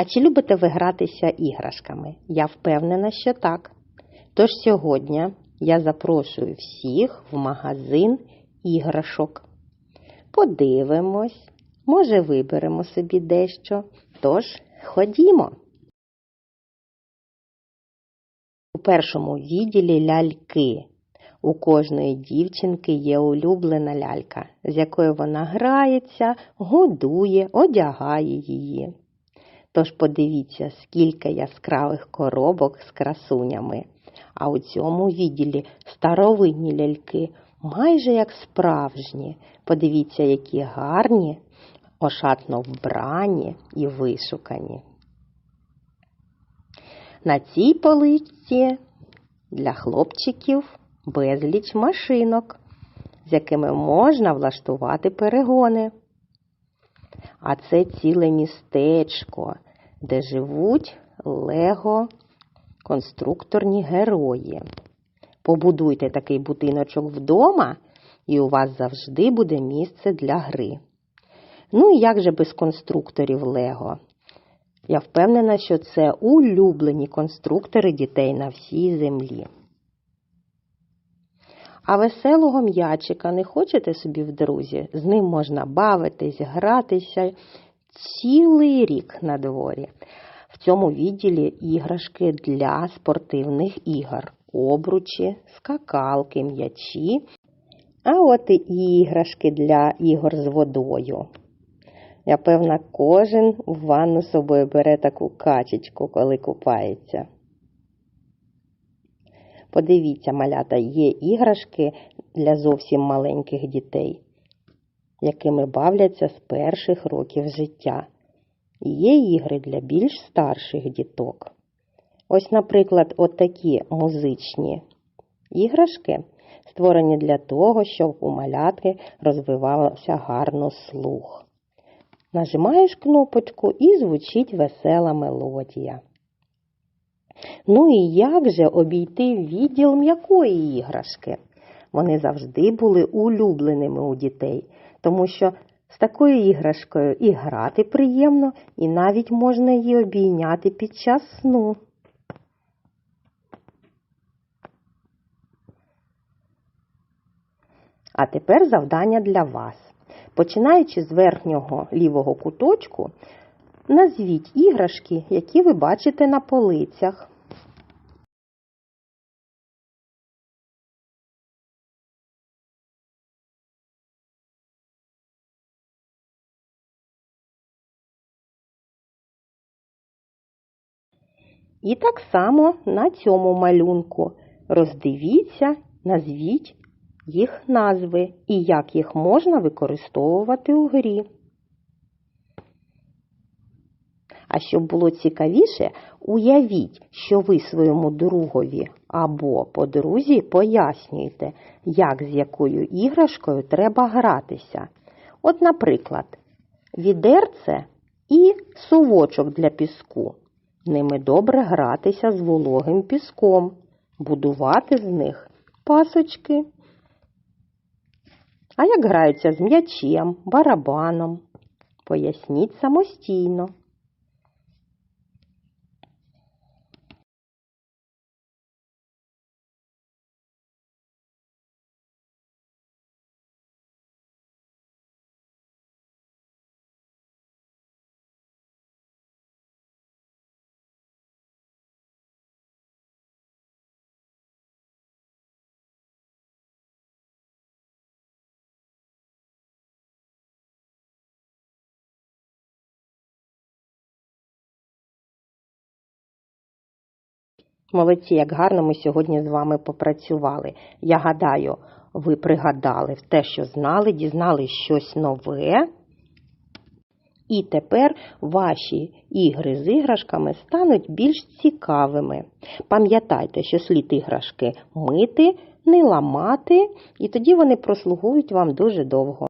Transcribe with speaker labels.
Speaker 1: А чи любите ви гратися іграшками? Я впевнена, що так. Тож сьогодні я запрошую всіх в магазин іграшок. Подивимось, може виберемо собі дещо. Тож ходімо. У першому відділі ляльки. У кожної дівчинки є улюблена лялька, з якою вона грається, годує, одягає її. Тож подивіться, скільки яскравих коробок з красунями. А у цьому відділі старовинні ляльки, майже як справжні. Подивіться, які гарні, ошатно вбрані і вишукані. На цій поличці для хлопчиків безліч машинок, з якими можна влаштувати перегони. А це ціле містечко, де живуть лего конструкторні герої. Побудуйте такий будиночок вдома, і у вас завжди буде місце для гри. Ну і як же без конструкторів Лего? Я впевнена, що це улюблені конструктори дітей на всій землі. А веселого м'ячика не хочете собі в друзі? З ним можна бавитись, гратися цілий рік на дворі. В цьому відділі іграшки для спортивних ігор, обручі, скакалки, м'ячі, а от і іграшки для ігор з водою. Я певна, кожен в ванну собою бере таку качечку, коли купається. Подивіться, малята, є іграшки для зовсім маленьких дітей, якими бавляться з перших років життя. Є ігри для більш старших діток. Ось, наприклад, отакі музичні іграшки створені для того, щоб у малятки розвивався гарно слух. Нажимаєш кнопочку і звучить весела мелодія. Ну і як же обійти відділ м'якої іграшки? Вони завжди були улюбленими у дітей, тому що з такою іграшкою і грати приємно, і навіть можна її обійняти під час сну. А тепер завдання для вас. Починаючи з верхнього лівого куточку, назвіть іграшки, які ви бачите на полицях. І так само на цьому малюнку роздивіться, назвіть їх назви і як їх можна використовувати у грі. А щоб було цікавіше, уявіть, що ви своєму другові або подрузі пояснюєте, як з якою іграшкою треба гратися. От, наприклад, відерце і совочок для піску. Ними добре гратися з вологим піском, будувати з них пасочки. А як граються з м'ячем, барабаном? Поясніть самостійно. Молодці, як гарно ми сьогодні з вами попрацювали. Я гадаю, ви пригадали те, що знали, дізнали щось нове. І тепер ваші ігри з іграшками стануть більш цікавими. Пам'ятайте, що слід іграшки мити, не ламати, і тоді вони прослугують вам дуже довго.